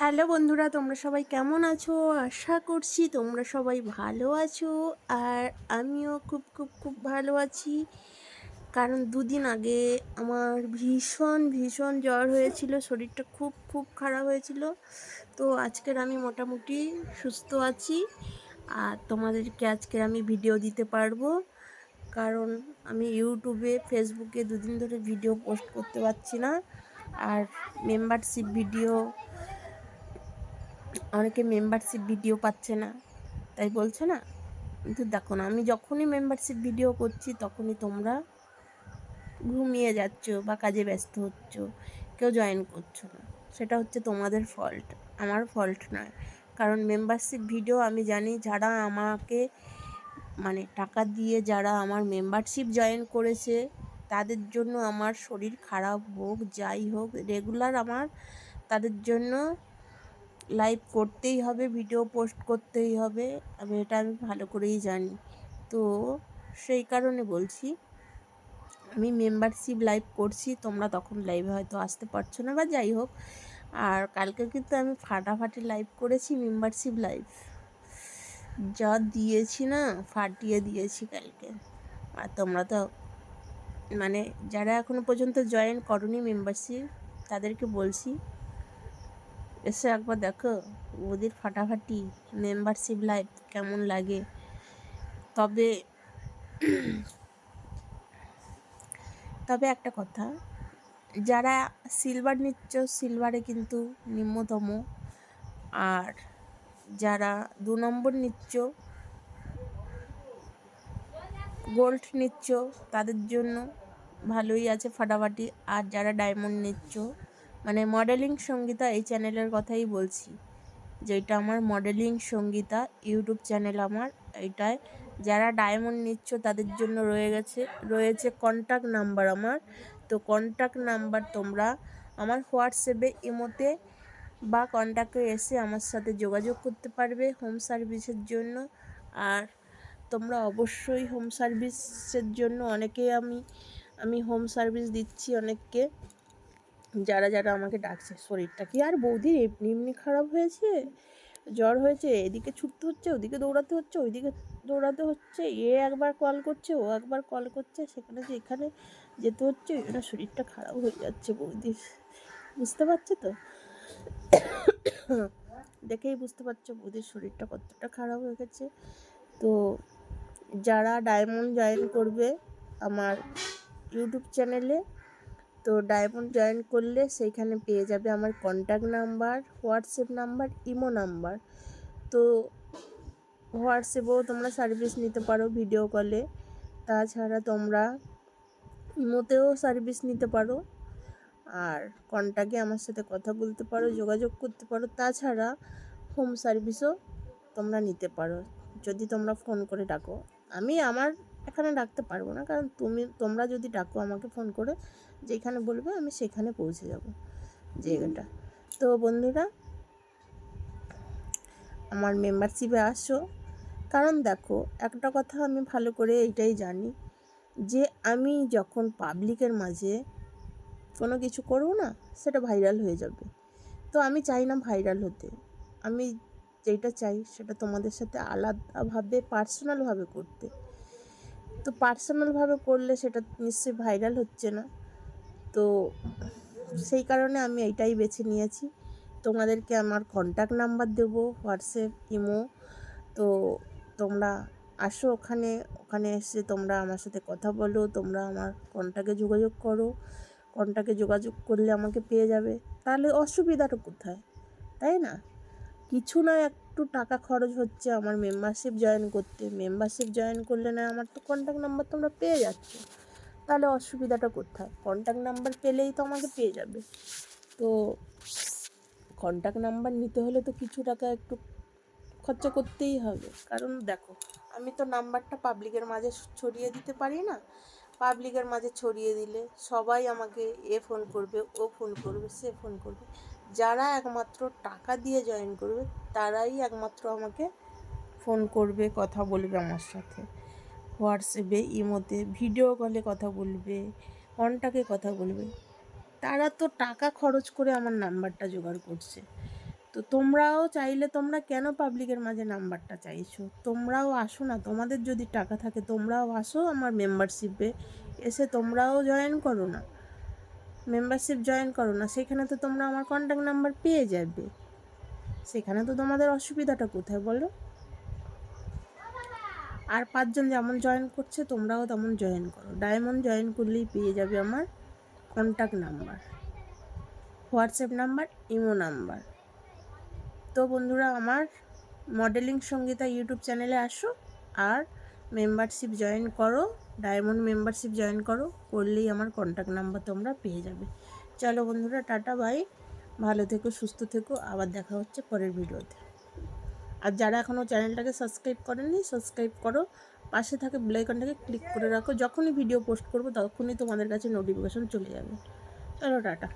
Hello বন্ধুরা, তোমরা সবাই কেমন আছো? আশা করছি তোমরা সবাই ভালো আছো আর আমিও খুব খুব খুব ভালো আছি। কারণ দুদিন আগে আমার ভীষণ ভীষণ জ্বর হয়েছিল, শরীরটা খুব খুব খারাপ হয়েছিল। তো আজকের আমি মোটামুটি সুস্থ আছি আর তোমাদেরকে আজকের আমি ভিডিও দিতে পারব। কারণ আমি ইউটিউবে ফেসবুকে দুদিন ধরে ভিডিও পোস্ট করতে পারছি না। আর মেম্বারশিপ ভিডিও অনেকে মেম্বারশিপ ভিডিও পাচ্ছে না। তাই বলছে না? কিন্তু দেখো না, আমি যখনই মেম্বারশিপ ভিডিও করছি তখনই তোমরা ঘুমিয়ে যাচ্ছ বা কাজে ব্যস্ত হচ্ছ, কেউ জয়েন করছ না। সেটা হচ্ছে তোমাদের ফল্ট আমার ফল্ট নয়। কারণ মেম্বারশিপ ভিডিও আমি জানি যারা আমাকে মানে টাকা দিয়ে যারা আমার মেম্বারশিপ জয়েন করেছে, তাদের জন্য আমার শরীর খারাপ হোক, যাই হোক রেগুলার আমার, তাদের জন্য লাইভ করতেই হবে ভিডিও পোস্ট করতেই হবে। আমি এটা আমি ভালো করেই জানি। তো সেই কারণে বলছি, আমি মেম্বারশিপ লাইভ করছি, তোমরা তখন লাইভে হয়তো আসতে পারছ না বা যাই হোক, আর কালকে কিন্তু আমি ফাটাফাটি লাইভ করেছি মেম্বারশিপ লাইভ যা দিয়েছি না, ফাটিয়ে দিয়েছি কালকে। আর তোমরা তো মানে যারা এখনও পর্যন্ত জয়েন করনি মেম্বারশিপ তাদেরকে বলছি এসে একবার দেখো ওদের ফাটাফাটি মেম্বারশিপ লাইফ কেমন লাগে। তবে তবে একটা কথা, যারা সিলভার নিচ্ছ সিলভারে কিন্তু নিম্নতম। আর যারা দু নম্বর নিচ্ছ গোল্ড নিচ্ছ, তাদের জন্য ভালোই আছে ফাটাফাটি। আর যারা ডায়মন্ড নিচ্ছ মানে মডেলিং সঙ্গীতা এই চ্যানেলের কথাই বলছি। যেটা আমার মডেলিং সঙ্গীতা ইউটিউব চ্যানেল আমার এটায় যারা ডায়মন্ড নিচ্ছ, তাদের জন্য রয়ে গেছে, রয়েছে কন্ট্যাক্ট নাম্বার আমার। তো কন্ট্যাক্ট নাম্বার তোমরা আমার হোয়াটসঅ্যাপে ইমোতে বা কন্ট্যাক্টে এসে আমার সাথে যোগাযোগ করতে পারবে হোম সার্ভিসের জন্য। আর তোমরা অবশ্যই হোম সার্ভিসের জন্য অনেকে আমি আমি হোম সার্ভিস দিচ্ছি অনেককে। যারা যারা আমাকে ডাকছে, শরীরটা কি আর বৌদির এমনি এমনি খারাপ হয়েছে? জ্বর হয়েছে, এদিকে ছুটতে হচ্ছে, ওদিকে দৌড়াতে হচ্ছে, ওইদিকে দৌড়াতে হচ্ছে, এ একবার কল করছে, ও একবার কল করছে, সেখানে যে এখানে যেতে হচ্ছে, ওই জন্য শরীরটা খারাপ হয়ে যাচ্ছে বৌদির। বুঝতে পারছ তো? দেখেই বুঝতে পারছ বৌদির শরীরটা কতটা খারাপ হয়ে গেছে। তো যারা ডায়মন্ড জয়েন করবে আমার ইউটিউব চ্যানেলে তো ডায়মন্ড জয়েন করলে সেইখানে পেয়ে যাবে আমার contact number WhatsApp number imo number তো হোয়াটসঅ্যাপেও তোমরা সার্ভিস নিতে পারো ভিডিও কলে তাছাড়া তোমরা ইমোতেও সার্ভিস নিতে পারো। আর কন্ট্যাক্টে আমার সাথে কথা বলতে পারো, যোগাযোগ করতে পারো। তাছাড়া হোম সার্ভিসও তোমরা নিতে পারো, যদি তোমরা ফোন করে ডাকো। আমি আমার এখানে ডাকতে পারব না। কারণ তুমি তোমরা যদি ডাকো আমাকে ফোন করে যেখানে বলবে আমি সেখানে পৌঁছে যাব। জায়গাটা। তো বন্ধুরা আমার মেম্বারশিপে আসো। কারণ দেখো একটা কথা আমি ভালো করে এইটাই জানি যে আমি যখন পাবলিকের মাঝে কোনো কিছু করব না সেটা ভাইরাল হয়ে যাবে। তো আমি চাই না ভাইরাল হতে। আমি যেটা চাই সেটা তোমাদের সাথে আলাদাভাবে পার্সোনালভাবে করতে। তো পার্সোনালভাবে করলে সেটা নিশ্চয়ই ভাইরাল হচ্ছে না। তো সেই কারণে আমি এইটাই বেছে নিয়েছি। তোমাদেরকে আমার কন্ট্যাক্ট নাম্বার দেবো, হোয়াটসঅ্যাপ, ইমো। তো তোমরা আসো ওখানে ওখানে এসে তোমরা আমার সাথে কথা বলো, তোমরা আমার কন্ট্যাক্টে যোগাযোগ করো। কন্ট্যাক্টে যোগাযোগ করলে আমাকে পেয়ে যাবে। তাহলে অসুবিধাটা কোথায়? তাই না? কিছু না, একটু টাকা খরচ হচ্ছে আমার মেম্বারশিপ জয়েন করতে। মেম্বারশিপ জয়েন করলে না, আমার তো কন্ট্যাক্ট নাম্বার তোমরা পেয়ে যাচ্ছ। তাহলে অসুবিধাটা কোথায়? কন্ট্যাক্ট নাম্বার পেলেই তো আমাকে পেয়ে যাবে। তো কন্ট্যাক্ট নাম্বার নিতে হলে তো কিছু টাকা একটু খরচা করতেই হবে। কারণ দেখো, আমি তো নাম্বারটা পাবলিকের মাঝে ছড়িয়ে দিতে পারি না। পাবলিকের মাঝে ছড়িয়ে দিলে সবাই আমাকে এ ফোন করবে, ও ফোন করবে, সে ফোন করবে। যারা একমাত্র টাকা দিয়ে জয়েন করবে, তারাই একমাত্র আমাকে ফোন করবে, কথা বলবে আমার সাথে। হোয়াটসঅ্যাপে ইমোতে ভিডিও কলে কথা বলবে কন্টাকে কথা বলবে। তারা তো টাকা খরচ করে আমার নাম্বারটা জোগাড় করছে। তো তোমরাও চাইলে তোমরা কেন পাবলিকের মাঝে নাম্বারটা চাইছো? তোমরাও আসো না, তোমাদের যদি টাকা থাকে তোমরাও আসো আমার মেম্বারশিপে এসে তোমরাও জয়েন করো না। মেম্বারশিপ জয়েন করো না, সেখানে তো তোমরা আমার কন্ট্যাক্ট নাম্বার পেয়ে যাবে। সেখানে তো তোমাদের অসুবিধাটা কোথায় বলো? আর পাঁচজন যেমন জয়েন করছে, তোমরাও তেমন জয়েন করো। ডায়মন্ড জয়েন করলেই পেয়ে যাবে আমার contact number WhatsApp number imo number তো বন্ধুরা, আমার মডেলিং সঙ্গীতা ইউটিউব চ্যানেলে আসো, আর মেম্বারশিপ জয়েন করো ডায়মন্ড মেম্বারশিপ জয়েন করো, করলেই আমার কন্ট্যাক্ট নাম্বার তোমরা পেয়ে যাবে। চলো বন্ধুরা, টাটা বাই ভালো থেকো, সুস্থ থেকো, আবার দেখা হচ্ছে পরের ভিডিওতে। আর যারা এখনও চ্যানেলটাকে সাবস্ক্রাইব করেনি সাবস্ক্রাইব করো। পাশে থাকে বেলাইকনটাকে ক্লিক করে রাখো। যখনই ভিডিও পোস্ট করব, তখনই তোমাদের কাছে নোটিফিকেশন চলে যাবে। চলো, টাটা।